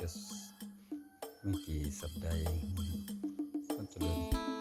จะไม่กี่สัปดาห์เองก็จะเริ่ม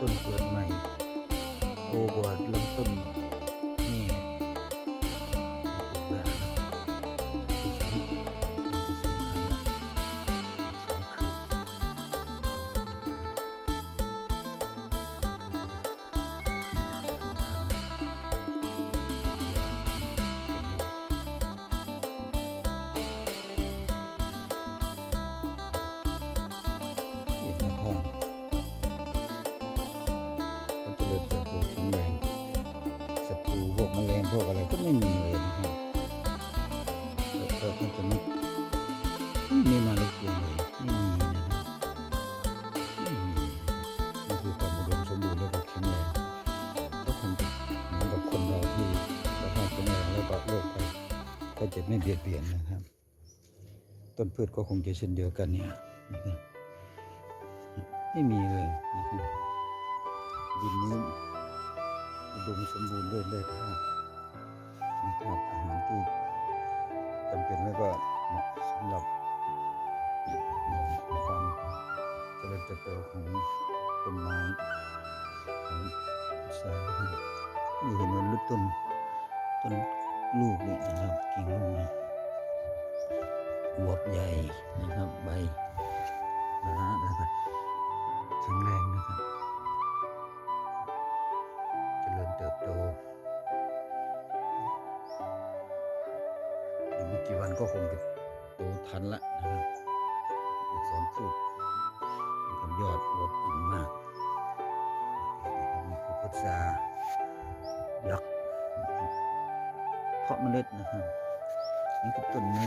ต้นเกิดใหม่โอบอดลำต้น วกแมลงพวกอะไรก็ไม่มีเลยนะครับแล้วก็ก็จะไม่ไม่มีมาลบกวนเลยไม่มีนะครับไม่มีนี่คือความอุดมสมบูรณ์และก็แข็งแรงก็คงเหมือนกับคนเราที่สภาพแข็งแรงแล้วก็โรคภัยก็จะไม่เบียดเบียนนะครับ ต้นพืชก็คงจะเช่นเดียวกันเนี่ยไม่มีเลยนะครับดินนี้ อุดมสมบูรณ์ด้วยแร่ธาตุมีธาตุอาหารที่จำเป็นแล้วก็เหมาะสำหรับความเจริญเติบโตของต้นไม้ของสายนี่เห็นว่าลูกต้นต้นลูกนี่นะครับกิ่งลูกนะอวบใหญ่นะครับใบหนาแล้วก็แข็งแรงนะครับ กี่วันก็คงจะโตทันละนะครับสองคืบมีความยอดอวบอิ่มมากนี่คือพุทรายักษ์นะครับเพาะเมล็ดนะครับนี่คือต้นนต้นแม่